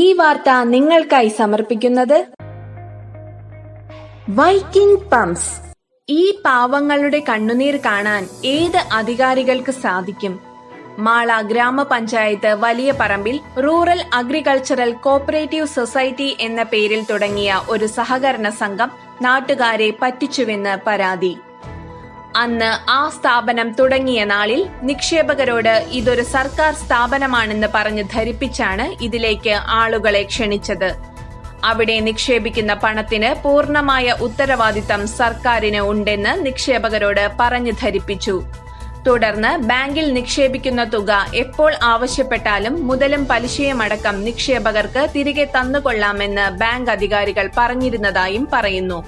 ഈ വാർത്ത നിങ്ങൾക്കായി സമർപ്പിക്കുന്നത് വൈക്കിംഗ് പംപ്സ് ഈ പാവങ്ങളുടെ കണ്ണുനീർ കാണാൻ ഏത് അധികാരികൾക്ക് സാധിക്കും? മാള ഗ്രാമപഞ്ചായത്ത് വലിയ പറമ്പിൽ റൂറൽ അഗ്രികൾച്ചറൽ കോപ്പറേറ്റീവ് സൊസൈറ്റി എന്ന പേരിൽ തുടങ്ങിയ ഒരു സഹകരണ സംഘം നാട്ടുകാരെ പറ്റിച്ചുവെന്ന് പരാതി. അന്ന് ആ സ്ഥാപനം തുടങ്ങിയ നാളിൽ നിക്ഷേപകരോട് ഇതൊരു സർക്കാർ സ്ഥാപനമാണെന്ന് പറഞ്ഞ് ധരിപ്പിച്ചാണ് ഇതിലേക്ക് ആളുകളെ ക്ഷണിച്ചത്. അവിടെ നിക്ഷേപിക്കുന്ന പണത്തിന് പൂർണമായ ഉത്തരവാദിത്തം സർക്കാരിന് ഉണ്ടെന്ന് നിക്ഷേപകരോട് പറഞ്ഞു ധരിപ്പിച്ചു. തുടർന്ന് ബാങ്കിൽ നിക്ഷേപിക്കുന്ന തുക എപ്പോൾ ആവശ്യപ്പെട്ടാലും മുതലും പലിശയുമടക്കം നിക്ഷേപകർക്ക് തിരികെ തന്നുകൊള്ളാമെന്ന് ബാങ്ക് അധികാരികൾ പറഞ്ഞിരുന്നതായും പറയുന്നു.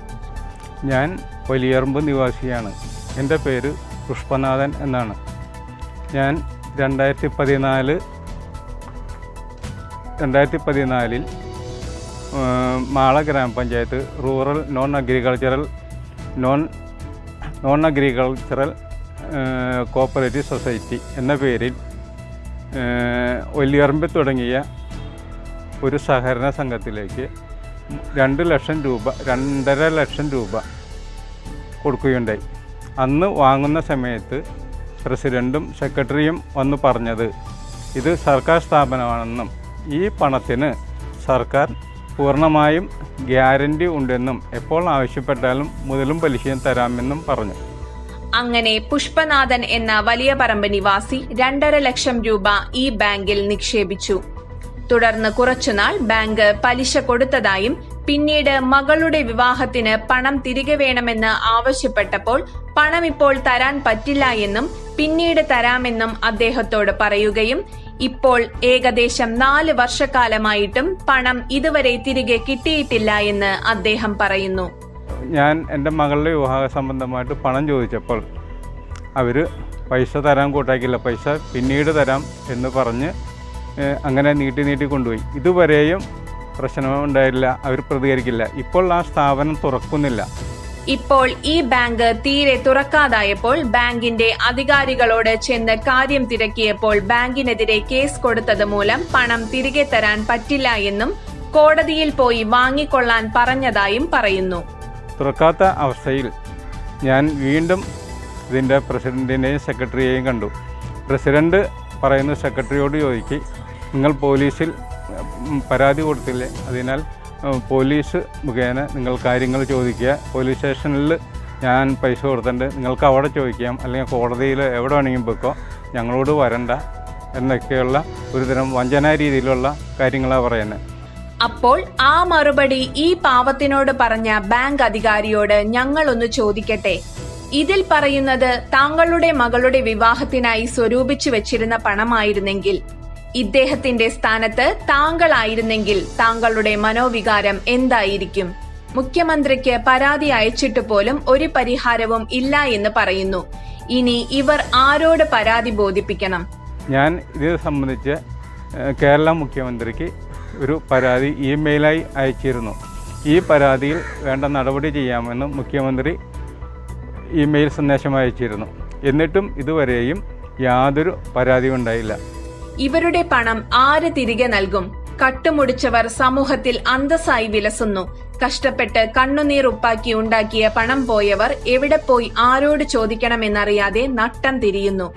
ഞാൻ വലിയറമ്പ് നിവാസിയാണ്. എന്റെ പേര് പുഷ്പനാഥൻ എന്നാണ്. ഞാൻ രണ്ടായിരത്തി പതിനാല് രണ്ടായിരത്തി പതിനാലിൽ മാള ഗ്രാമപഞ്ചായത്ത് rural non agricultural non non agricultural cooperative society എന്ന പേരിൽ ഒല്ലിയറമ്പിൽ തുടങ്ങിയ ഒരു സഹകരണ സംഘത്തിലേക്ക് രണ്ട് ലക്ഷം രൂപ രണ്ടര ലക്ഷം രൂപ കൊടുക്കുകയുണ്ടായി. അന്ന് വാങ്ങുന്ന സമയത്ത് പ്രസിഡന്റും സെക്രട്ടറിയും വന്ന് പറഞ്ഞത് ഇത് സർക്കാർ സ്ഥാപനമാണെന്നും ഈ പണത്തിന് സർക്കാർ പൂർണമായും ഗ്യാരണ്ടി ഉണ്ടെന്നും എപ്പോൾ ആവശ്യപ്പെട്ടാലും മുതലും പലിശയും തരാമെന്നും പറഞ്ഞു. അങ്ങനെ പുഷ്പനാഥൻ എന്ന വലിയ പറമ്പ് നിവാസി രണ്ടര ലക്ഷം രൂപ ഈ ബാങ്കിൽ നിക്ഷേപിച്ചു. തുടർന്ന് കുറച്ചുനാൾ ബാങ്ക് പലിശ കൊടുത്തതായും പിന്നീട് മകളുടെ വിവാഹത്തിന് പണം തിരികെ വേണമെന്ന് ആവശ്യപ്പെട്ടപ്പോൾ പണം ഇപ്പോൾ തരാൻ പറ്റില്ല എന്നും പിന്നീട് തരാമെന്നും അദ്ദേഹത്തോട് പറയുകയും ഇപ്പോൾ ഏകദേശം നാല് വർഷക്കാലമായിട്ടും പണം ഇതുവരെ തിരികെ കിട്ടിയിട്ടില്ല എന്ന് അദ്ദേഹം പറയുന്നു. ഞാൻ എന്റെ മകളുടെ വിവാഹ സംബന്ധമായിട്ട് പണം ചോദിച്ചപ്പോൾ അവർ പൈസ തരാൻ കൂട്ടാക്കില്ല പൈസ പിന്നീട് തരാം എന്ന് പറഞ്ഞ് അങ്ങനെ നീട്ടി നീട്ടി കൊണ്ടുപോയി. ഇതുവരെയും പ്രശ്നമുണ്ടായില്ല അവർ പ്രതികരിക്കില്ല. ഇപ്പോൾ ആ സ്ഥാപനം തുറക്കുന്നില്ല. ഇപ്പോൾ ഈ ബാങ്ക് തീരെ തുറക്കാതായപ്പോൾ ബാങ്കിന്റെ അധികാരികളോട് ചെന്ന് കാര്യം തിരക്കിയപ്പോൾ ബാങ്കിനെതിരെ കേസ് കൊടുത്തത് മൂലം പണം തിരികെ തരാൻ പറ്റില്ല എന്നും കോടതിയിൽ പോയി വാങ്ങിക്കൊള്ളാൻ പറഞ്ഞതായും പറയുന്നു. തുറക്കാത്ത അവസ്ഥയിൽ ഞാൻ വീണ്ടും ഇതിന്റെ പ്രസിഡന്റിനെയും സെക്രട്ടറിയെയും കണ്ടു. പ്രസിഡന്റ് പറയുന്ന സെക്രട്ടറിയോട് ചോദിക്കും നിങ്ങൾ പോലീസിൽ പരാതി കൊടുത്തില്ലേ? അതിനാൽ പോലീസ് മുഖേന നിങ്ങൾ കാര്യങ്ങൾ ചോദിക്കുക. പോലീസ് സ്റ്റേഷനിൽ ഞാൻ പൈസ കൊടുത്തിട്ടുണ്ട്. നിങ്ങൾക്ക് അവിടെ ചോദിക്കാം. അല്ലെങ്കിൽ കോടതിയിൽ എവിടെ വേണമെങ്കിലും വെക്കോ. ഞങ്ങളോട് വരണ്ട എന്നൊക്കെയുള്ള ഒരുതരം വഞ്ചനാ രീതിയിലുള്ള കാര്യങ്ങളാണ് പറയുന്നത് അപ്പോൾ ആ മറുപടി ഈ പാവത്തിനോട് പറഞ്ഞ ബാങ്ക് അധികാരിയോട് ഞങ്ങളൊന്ന് ചോദിക്കട്ടെ. ഇതിൽ പറയുന്നത് താങ്കളുടെ മകളുടെ വിവാഹത്തിനായി സ്വരൂപിച്ചു വെച്ചിരുന്ന പണമായിരുന്നെങ്കിൽ ഇദ്ദേഹത്തിന്റെ സ്ഥാനത്ത് താങ്കളായിരുന്നെങ്കിൽ താങ്കളുടെ മനോവികാരം എന്തായിരിക്കും? മുഖ്യമന്ത്രിക്ക് പരാതി അയച്ചിട്ട് പോലും ഒരു പരിഹാരവും ഇല്ല എന്ന് പറയുന്നു. ഇനി ഇവർ ആരോട് പരാതി ബോധിപ്പിക്കണം? ഞാൻ ഇത് സംബന്ധിച്ച് കേരള മുഖ്യമന്ത്രിക്ക് ഒരു പരാതി ഇമെയിലായി അയച്ചിരുന്നു. ഈ പരാതിയിൽ വേണ്ട നടപടി ചെയ്യാമെന്ന് മുഖ്യമന്ത്രി ഇമെയിൽ സന്ദേശം അയച്ചിരുന്നു. എന്നിട്ടും ഇതുവരെയും യാതൊരു പരാതിയും ഉണ്ടായില്ല. ഇവരുടെ പണം ആര് തിരികെ നൽകും? കട്ടുമുടിച്ചവർ സമൂഹത്തിൽ അന്തസ്സായി വിലസുന്നു. കഷ്ടപ്പെട്ട് കണ്ണുനീർ ഉപ്പാക്കി ഉണ്ടാക്കിയ പണം പോയവർ എവിടെ പോയി ആരോട് ചോദിക്കണമെന്നറിയാതെ നട്ടം തിരിയുന്നു.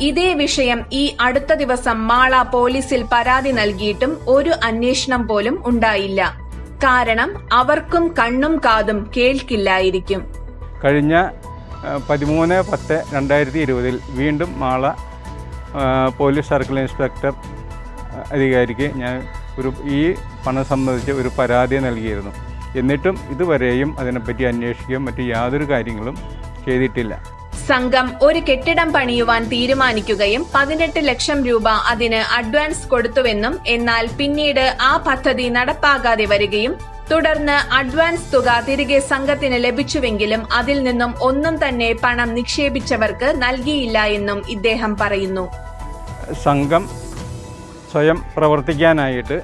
ഇതേ വിഷയം ഈ അടുത്ത ദിവസം മാള പോലീസിൽ പരാതി നൽകിയിട്ടും ഒരു അന്വേഷണം പോലും ഉണ്ടായില്ല. കാരണം അവർക്കും കണ്ണും കാതും കേൾക്കില്ലായിരിക്കും. കഴിഞ്ഞ പതിമൂന്ന് പത്ത് രണ്ടായിരത്തി ഇരുപതിൽ വീണ്ടും മാള പോലീസ് സർക്കിൾ ഇൻസ്പെക്ടർ അധികാരിക്ക് ഞാൻ ഒരു ഈ പണം സംബന്ധിച്ച് ഒരു പരാതി നൽകിയിരുന്നു. എന്നിട്ടും ഇതുവരെയും അതിനെപ്പറ്റി അന്വേഷിക്കുകയും മറ്റു യാതൊരു കാര്യങ്ങളും ചെയ്തിട്ടില്ല. സംഘം ഒരു കെട്ടിടം പണിയുവാൻ തീരുമാനിക്കുകയും പതിനെട്ട് ലക്ഷം രൂപ അതിന് അഡ്വാൻസ് കൊടുത്തുവെന്നും എന്നാൽ പിന്നീട് ആ പദ്ധതി നടപ്പാകാതെ വരികയും തുടർന്ന് അഡ്വാൻസ് തുക തിരികെ സംഘത്തിന് ലഭിച്ചുവെങ്കിലും അതിൽ നിന്നും ഒന്നും തന്നെ പണം നിക്ഷേപിച്ചവർക്ക് നൽകിയില്ല എന്നും ഇദ്ദേഹം പറയുന്നു. സംഘം സ്വയം പ്രവർത്തിക്കാനായിട്ട്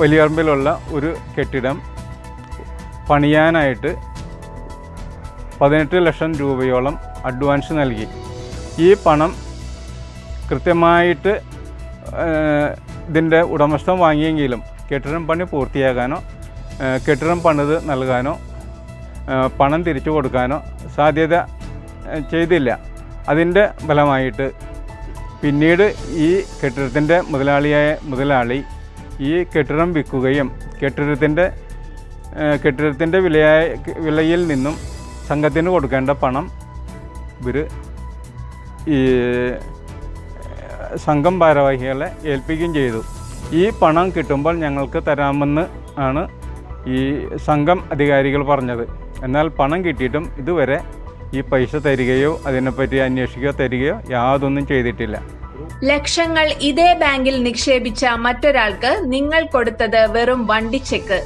വലിയറമ്പിലുള്ള ഒരു കെട്ടിടം പണിയാനായിട്ട് പതിനെട്ട് ലക്ഷം രൂപയോളം അഡ്വാൻസ് നൽകി. ഈ പണം കൃത്യമായിട്ട് ഇതിന്റെ ഉടമസ്ഥൻ വാങ്ങിയെങ്കിലും കെട്ടിടം പണി പൂർത്തിയാക്കാനോ കെട്ടിടം പണിത് നൽകാനോ പണം തിരിച്ചു കൊടുക്കാനോ സാധ്യത ചെയ്തില്ല. അതിന്റെ ഫലമായിട്ട് പിന്നീട് ഈ കെട്ടിടത്തിന്റെ മുതലാളിയായ മുതലാളി ഈ കെട്ടിടം വിൽക്കുകയും കെട്ടിടത്തിന്റെ കെട്ടിടത്തിന്റെ വിലയായ വിലയിൽ നിന്നും സംഘത്തിന് കൊടുക്കേണ്ട പണം ഇവർ ഈ സംഘം ഭാരവാഹികളെ ഏൽപ്പിക്കുകയും ചെയ്തു. ഈ പണം കിട്ടുമ്പോൾ ഞങ്ങൾക്ക് തരാമെന്ന് ആണ് ഈ സംഘം അധികാരികൾ പറഞ്ഞത്. എന്നാൽ പണം കിട്ടിയിട്ടും ഇതുവരെ ഈ പൈസ തരികയോ അതിനെപ്പറ്റി അന്വേഷിക്കുകയോ തരികയോ യാതൊന്നും ചെയ്തിട്ടില്ല. ലക്ഷങ്ങൾ ഇതേ ബാങ്കിൽ നിക്ഷേപിച്ച മറ്റൊരാൾക്ക് നിങ്ങൾ കൊടുത്തത് വെറും വണ്ടി ചെക്ക്.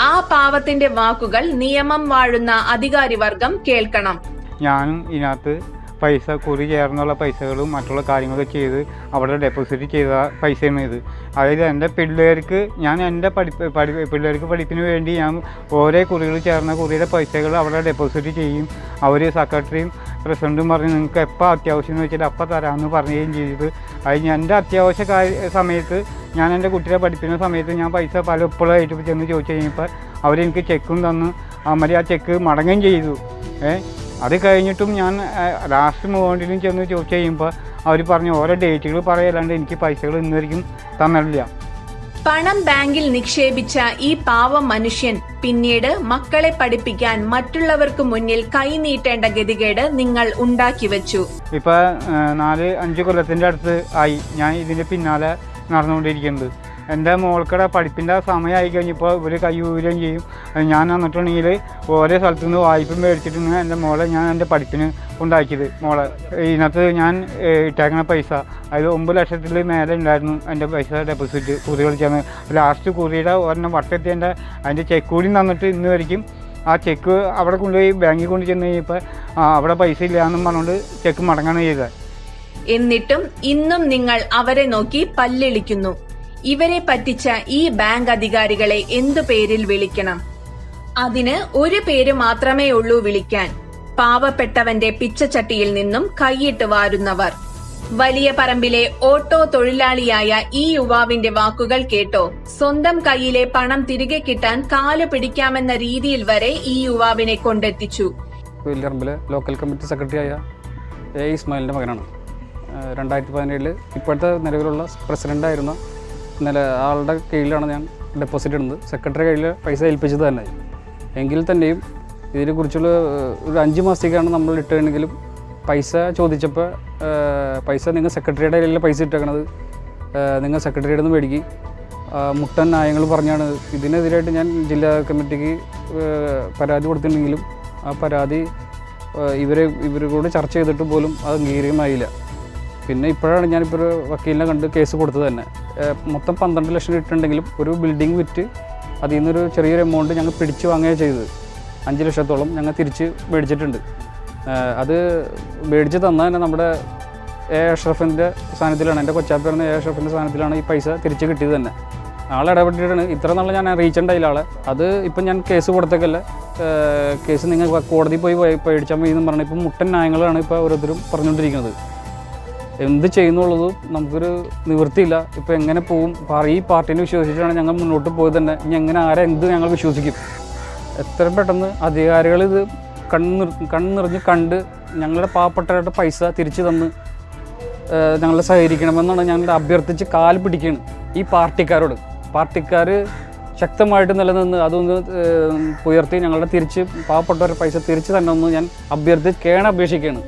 ആ പാവത്തിന്റെ വാക്കുകൾ നിയമം വാഴുന്ന അധികാരി വർഗം കേൾക്കണം. ഞാനും ഇതിനകത്ത് പൈസ കുറി ചേർന്നുള്ള പൈസകളും മറ്റുള്ള കാര്യങ്ങളൊക്കെ ചെയ്ത് അവിടെ ഡെപ്പോസിറ്റ് ചെയ്ത പൈസയാണ് ഇത്. അതായത് എന്റെ പിള്ളേർക്ക് ഞാൻ എന്റെ പഠിപ്പ് പഠി പിള്ളേർക്ക് പഠിപ്പിന് വേണ്ടി ഞാൻ ഓരോ കുറികൾ ചേർന്ന കുറിയുടെ പൈസകൾ അവിടെ ഡെപ്പോസിറ്റ് ചെയ്യും. അവർ സെക്രട്ടറിയും പ്രസിഡന്റും പറഞ്ഞ് നിങ്ങൾക്ക് എപ്പോൾ അത്യാവശ്യം എന്ന് വെച്ചാൽ അപ്പം തരാമെന്ന് പറയുകയും ചെയ്തത് അത് എന്റെ അത്യാവശ്യ കാര്യ സമയത്ത് ഞാൻ എന്റെ കുട്ടിയെ പഠിപ്പിക്കുന്ന സമയത്ത് ഞാൻ പൈസ പല പലപ്പോഴായിട്ട് ചെന്ന് ചോദിച്ചു കഴിഞ്ഞപ്പോൾ അവരെനിക്ക് ചെക്കും തന്ന്. അമ്മരി ആ ചെക്ക് മടങ്ങുകയും ചെയ്തു. ഏ? അത് കഴിഞ്ഞിട്ടും ഞാൻ ലാസ്റ്റ് മൂവണ്ടിലും ചെന്ന് ചോദിച്ചു കഴിയുമ്പോൾ അവർ പറഞ്ഞു ഓരോ ഡേറ്റുകൾ പറയല്ലാണ്ട് എനിക്ക് പൈസകൾ ഇന്നുവരെയും തന്നിട്ടില്ല. പണം ബാങ്കിൽ നിക്ഷേപിച്ച ഈ പാവം മനുഷ്യൻ പിന്നീട് മക്കളെ പഠിപ്പിക്കാൻ മറ്റുള്ളവർക്ക് മുന്നിൽ കൈനീട്ടേണ്ട ഗതികേട് നിങ്ങൾ ഉണ്ടാക്കി വെച്ചു. ഇപ്പൊ നാല് അഞ്ച് കൊല്ലത്തിന്റെ അടുത്ത് ആയി ഞാൻ ഇതിന്റെ പിന്നാലെ നടന്നുകൊണ്ടിരിക്കുന്നത്. എന്റെ മോൾക്കടെ പഠിപ്പിന്റെ സമയമായി കഴിഞ്ഞപ്പോൾ ഇവർ കൈ ഊരുകയും ചെയ്യും ഞാൻ വന്നിട്ടുണ്ടെങ്കിൽ ഓരോ സ്ഥലത്തു നിന്ന് വായ്പ മേടിച്ചിട്ടാണ് എന്റെ മോളെ ഞാൻ എന്റെ പഠിപ്പിന് ഉണ്ടാക്കിയത് മോളെ ഇതിനകത്ത് ഞാൻ ഇട്ടേക്കുന്ന പൈസ അതായത് ഒമ്പത് ലക്ഷത്തിൽ മേലെ ഉണ്ടായിരുന്നു എന്റെ പൈസ ഡെപ്പോസിറ്റ് കുറി കളിച്ചാണ്. ലാസ്റ്റ് കുറിയുടെ ഒരെണ്ണം വട്ടെത്തിയതിന്റെ അതിന്റെ ചെക്ക് കൂടി തന്നിട്ട് ഇന്ന് വരയ്ക്കും ആ ചെക്ക് അവിടെ കൊണ്ടുപോയി ബാങ്കിൽ കൊണ്ട് ചെന്ന് കഴിഞ്ഞപ്പോൾ അവിടെ പൈസ ഇല്ല എന്നും പറഞ്ഞുകൊണ്ട് ചെക്ക് മടങ്ങാണ് ചെയ്തത്. എന്നിട്ടും ഇന്നും നിങ്ങൾ അവരെ നോക്കി പല്ലിളിക്കുന്നു. ഇവരെ പറ്റിച്ച ഈ ബാങ്ക് അധികാരികളെ എന്തു പേരിൽ വിളിക്കണം? അതിന് ഒരു പേര് മാത്രമേ ഉള്ളൂ വിളിക്കാൻ. പാവപ്പെട്ടവന്റെ പിച്ചച്ചട്ടിയിൽ നിന്നും കൈയിട്ട് വാരുന്നവർ. വലിയ പറമ്പിലെ ഓട്ടോ തൊഴിലാളിയായ ഈ യുവാവിന്റെ വാക്കുകൾ കേട്ടോ. സ്വന്തം കയ്യിലെ പണം തിരികെ കിട്ടാൻ കാലു പിടിക്കാമെന്ന രീതിയിൽ വരെ ഈ യുവാവിനെ കൊണ്ടെത്തിച്ചു. ലോക്കൽ കമ്മിറ്റി സെക്രട്ടറിയായ എ ഇസ്മായിലിന്റെ മകനാണ്. രണ്ടായിരത്തി പതിനേഴിൽ ഇപ്പോഴത്തെ നിലവിലുള്ള പ്രസിഡന്റായിരുന്ന നില ആളുടെ കീഴിലാണ് ഞാൻ ഡെപ്പോസിറ്റ് ഇടുന്നത്. സെക്രട്ടറി കയ്യിൽ പൈസ ഏൽപ്പിച്ചത് തന്നെ. എങ്കിൽ തന്നെയും ഇതിനെക്കുറിച്ചുള്ള ഒരു അഞ്ച് മാസത്തേക്കാണ് നമ്മൾ ഇട്ടതെങ്കിലും പൈസ ചോദിച്ചപ്പോൾ പൈസ നിങ്ങൾ സെക്രട്ടറിയുടെ കയ്യിലെ പൈസ ഇട്ടേക്കണത്? നിങ്ങൾ സെക്രട്ടറിയുടെ നിന്ന് മേടിക്കും. മുട്ടൻ ന്യായങ്ങൾ പറഞ്ഞാണ്. ഇതിനെതിരായിട്ട് ഞാൻ ജില്ലാ കമ്മിറ്റിക്ക് പരാതി കൊടുത്തിട്ടുണ്ടെങ്കിലും ആ പരാതി ഇവരെ ഇവരെ ഇവരോട് ചർച്ച ചെയ്തിട്ട് പോലും അത് അംഗീകാരമായില്ല. പിന്നെ ഇപ്പോഴാണ് ഞാനിപ്പോൾ ഒരു വക്കീലിനെ കണ്ട് കേസ് കൊടുത്തത് തന്നെ. മൊത്തം പന്ത്രണ്ട് ലക്ഷം ഇട്ടുണ്ടെങ്കിലും ഒരു ബിൽഡിംഗ് വിറ്റ് അതിൽ നിന്നൊരു ചെറിയൊരു എമൗണ്ട് ഞങ്ങൾ പിടിച്ചു വാങ്ങുകയാണ് ചെയ്തത്. അഞ്ച് ലക്ഷത്തോളം ഞങ്ങൾ തിരിച്ച് മേടിച്ചിട്ടുണ്ട്. അത് മേടിച്ച് തന്നാൽ തന്നെ നമ്മുടെ എ അഷ്റഫിന്റെ സാധനത്തിലാണ് എന്റെ കൊച്ചാപ്പേരുന്ന എ അഷ്റഫിന്റെ സാധനത്തിലാണ് ഈ പൈസ തിരിച്ച് കിട്ടിയത് തന്നെ. ആളെ ഇടപെട്ടിട്ടാണ്. ഇത്ര നാളെ ഞാൻ അറിയിച്ചിട്ടുണ്ടായില്ല ആളെ. അത് ഇപ്പം ഞാൻ കേസ് കൊടുത്തേക്കല്ല. കേസ് നിങ്ങൾ കോടതി പോയി പോയി പേടിച്ചാൽ മതി എന്ന് പറഞ്ഞാൽ ഇപ്പം മുട്ടൻ ന്യായങ്ങളാണ് ഇപ്പോൾ ഓരോരുത്തരും പറഞ്ഞുകൊണ്ടിരിക്കുന്നത്. എന്ത് ചെയ്യുന്നുള്ളത് നമുക്കൊരു നിവൃത്തിയില്ല. ഇപ്പം എങ്ങനെ പോകും ഈ പാർട്ടിനെ വിശ്വസിച്ചിട്ടാണ് ഞങ്ങൾ മുന്നോട്ട് പോയത് തന്നെ. ഇനി എങ്ങനെ ആരെ എന്ത് ഞങ്ങൾ വിശ്വസിക്കും? എത്ര പെട്ടെന്ന് അധികാരികൾ ഇത് കണ്ണിർ കണ്ണിറിഞ്ഞ് കണ്ട് ഞങ്ങളുടെ പാവപ്പെട്ടവരുടെ പൈസ തിരിച്ചു തന്ന് ഞങ്ങളെ സഹകരിക്കണമെന്നാണ് ഞങ്ങൾ അഭ്യർത്ഥിച്ച് കാൽ പിടിക്കുകയാണ് ഈ പാർട്ടിക്കാരോട്. പാർട്ടിക്കാർ ശക്തമായിട്ട് നിലനിന്ന് അതൊന്ന് ഉയർത്തി ഞങ്ങളുടെ തിരിച്ച് പാവപ്പെട്ടവരുടെ പൈസ തിരിച്ചു ഒന്ന് ഞാൻ അഭ്യർത്ഥിച്ച് കേണ അപേക്ഷിക്കുകയാണ്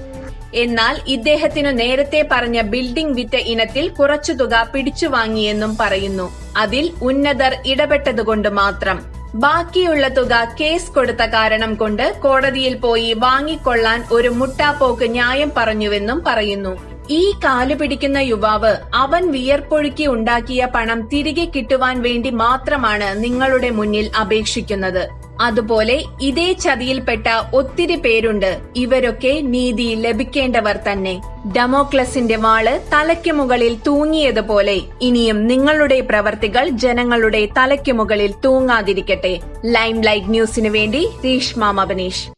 എന്നാൽ ഇദ്ദേഹത്തിനു നേരത്തെ പറഞ്ഞ ബിൽഡിംഗ് വിറ്റ ഇനത്തിൽ കുറച്ചു തുക പിടിച്ചു വാങ്ങിയെന്നും പറയുന്നു. അതിൽ ഉന്നതർ ഇടപെട്ടതുകൊണ്ട് മാത്രം. ബാക്കിയുള്ള തുക കേസ് കൊടുത്ത കാരണം കൊണ്ട് കോടതിയിൽ പോയി വാങ്ങിക്കൊള്ളാൻ ഒരു മുട്ടാപ്പോക്ക് ന്യായം പറഞ്ഞുവെന്നും പറയുന്നു. ഈ കാലുപിടിക്കുന്ന യുവാവ് അവൻ വിയർപ്പൊഴുക്കി ഉണ്ടാക്കിയ പണം തിരികെ കിട്ടുവാൻ വേണ്ടി മാത്രമാണ് നിങ്ങളുടെ മുന്നിൽ അപേക്ഷിക്കുന്നത്. അതുപോലെ ഇതേ ചതിയിൽപ്പെട്ട ഒത്തിരി പേരുണ്ട്. ഇവരൊക്കെ നീതി ലഭിക്കേണ്ടവർ തന്നെ. ഡെമോക്ലസിന്റെ വാൾ തലയ്ക്ക് മുകളിൽ തൂങ്ങിയതുപോലെ ഇനിയും നിങ്ങളുടെ പ്രവർത്തികൾ ജനങ്ങളുടെ തലയ്ക്ക് മുകളിൽ തൂങ്ങാതിരിക്കട്ടെ. ലൈം ലൈറ്റ് ന്യൂസിനു വേണ്ടി രീഷ്മ മബനീഷ്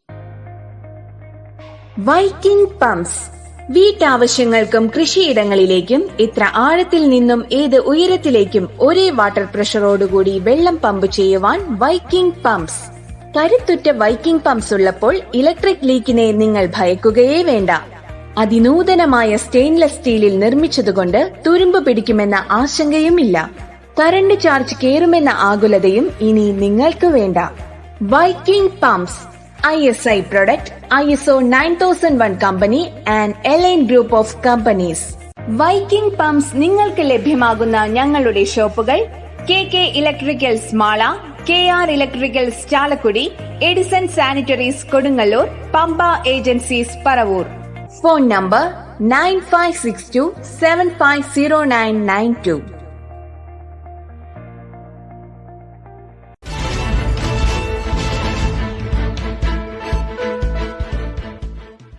വൈക്കിംഗ് പംപ്സ് വീട്ടാവശ്യങ്ങൾക്കും കൃഷിയിടങ്ങളിലേക്കും ഇത്ര ആഴത്തിൽ നിന്നും ഏത് ഉയരത്തിലേക്കും ഒരേ വാട്ടർ പ്രഷറോടുകൂടി വെള്ളം പമ്പ് ചെയ്യുവാൻ വൈക്കിംഗ് പമ്പ്സ്. കരുത്തുറ്റ വൈക്കിംഗ് പമ്പ്സ് ഉള്ളപ്പോൾ ഇലക്ട്രിക് ലീക്കിനെ നിങ്ങൾ ഭയക്കുകയേ വേണ്ട. അതിനൂതനമായ സ്റ്റെയിൻലെസ് സ്റ്റീലിൽ നിർമ്മിച്ചതുകൊണ്ട് തുരുമ്പ് പിടിക്കുമെന്ന ആശങ്കയുമില്ല. കറണ്ട് ചാർജ് കേറുമെന്ന ആകുലതയും ഇനി നിങ്ങൾക്ക് വേണ്ട. Viking pumps. O nine thousand one company and Elaine group of companies Viking pumps നിങ്ങൾക്ക് ലഭ്യമാകുന്ന ഞങ്ങളുടെ ഷോപ്പുകൾ K K electricals Mala K R electricals Chalakudy Edison sanitaries Kodungallur Pampa agencies Paravur. Phone number nine five six two seven five zero nine nine two